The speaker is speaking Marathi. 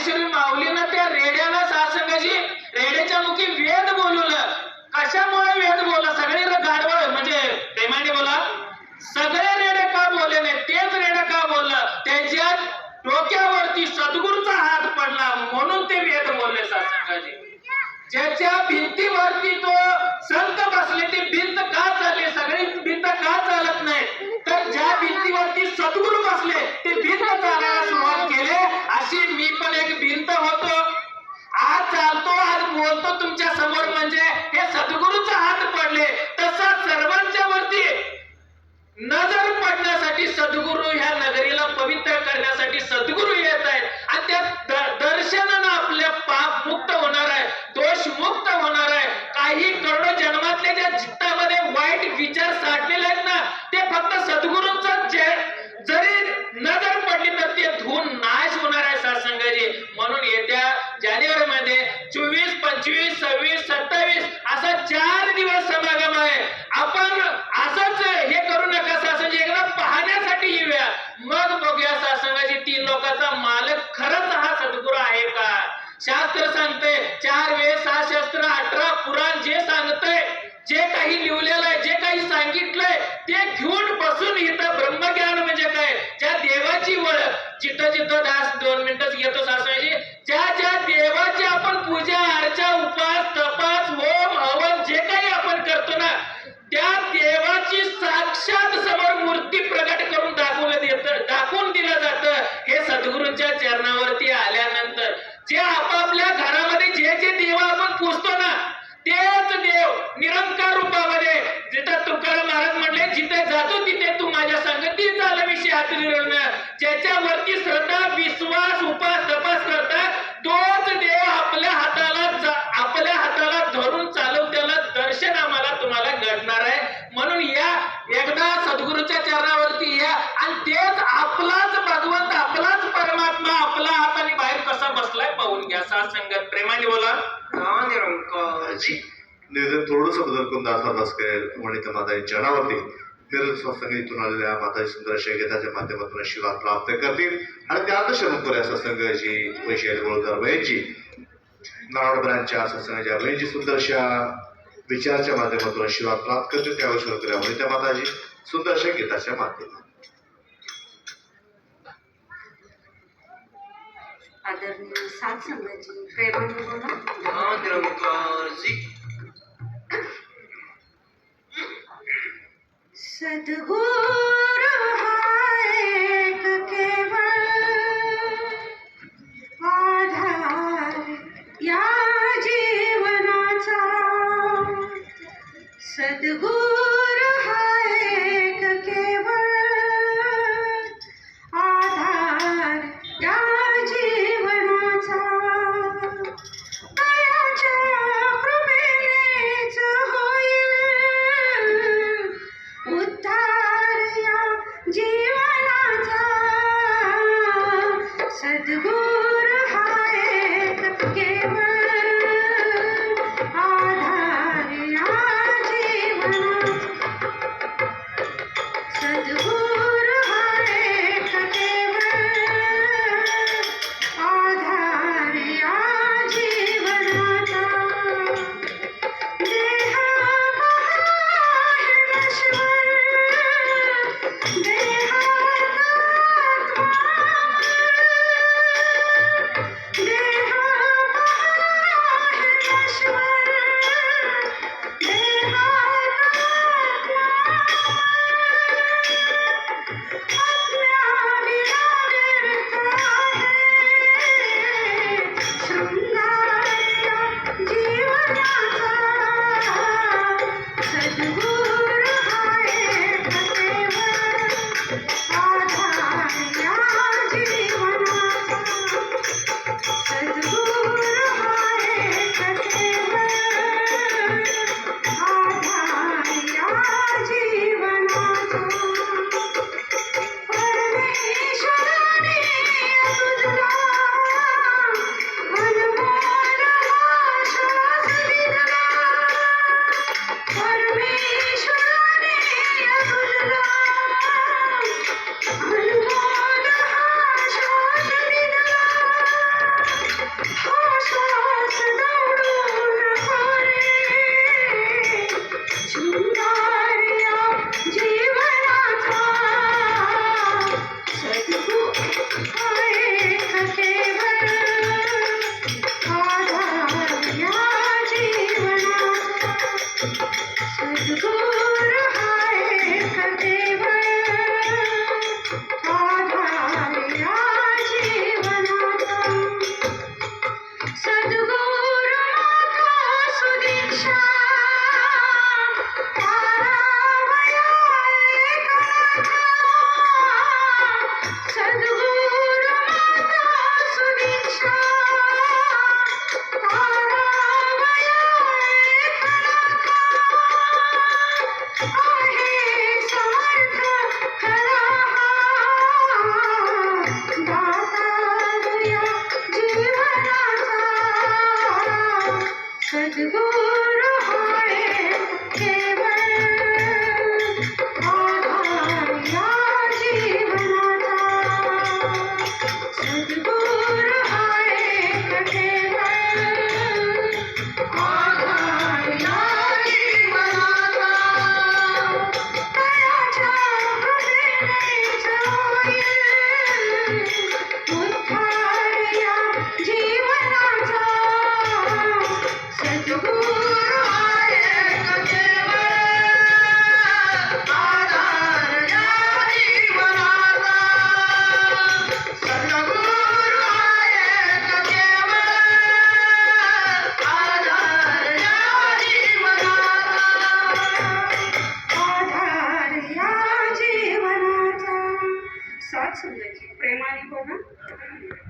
ज्ञानेश्वरी माऊलीनं त्या रेड्याला सासंगाची रेड्याच्या मुखी वेद बोलवलं. कशामुळे वेद बोला सगळे गाडवळ म्हणजे प्रेमाने बोला. सगळे रेडे का बोलले नाही? तेच रेडे का बोललं? त्याच्या डोक्यावरती सद्गुरूचा हात पडला म्हणून ते वेद बोलले सासंगाजी ज्याच्या भिंतीवरती बोलतो तुमच्यासमोर म्हणजे हे सद्गुरूचा हात पडले. तसा सर्वांच्या वरती नजर पडण्यासाठी सद्गुरू ह्या नगरीला पवित्र करण्यासाठी सद्गुरू येत आहेत. आणि त्या दर्शनानं आपले पाप मुक्त होणार आहे. दोष मुक्त होणार आहे. काही करोडो जन्मातले ज्या चित्तामध्ये वाईट विचार साठलेले आहेत ना ते फक्त सद्गुरूंचा जरी वेद अठरा पुराण जे सांगतंय जे काही लिहिलेलं सात संगत प्रेमाने बोला. निवेदन थोडंसं बदल करून दासा दास करेल वनित माता चरणावरती सत्संगीतून आलेल्या माता सुंदर अशा गीताच्या माध्यमातून शिवा प्राप्त करतील. आणि त्यात शरणपुऱ्या सत्संगाची वैशाली गोळकर वयांची नारळ ब्रांचच्या सत्संगाच्या वयांची सुंदर अशा विचाराच्या माध्यमातून शिवा प्राप्त करतील. त्यावर शरणपुऱ्या वनिता माताजी सुंदर अशा गीताच्या माध्यमातून. आदरणीय सात संघाची प्रेमाने बोला हा ದೂರ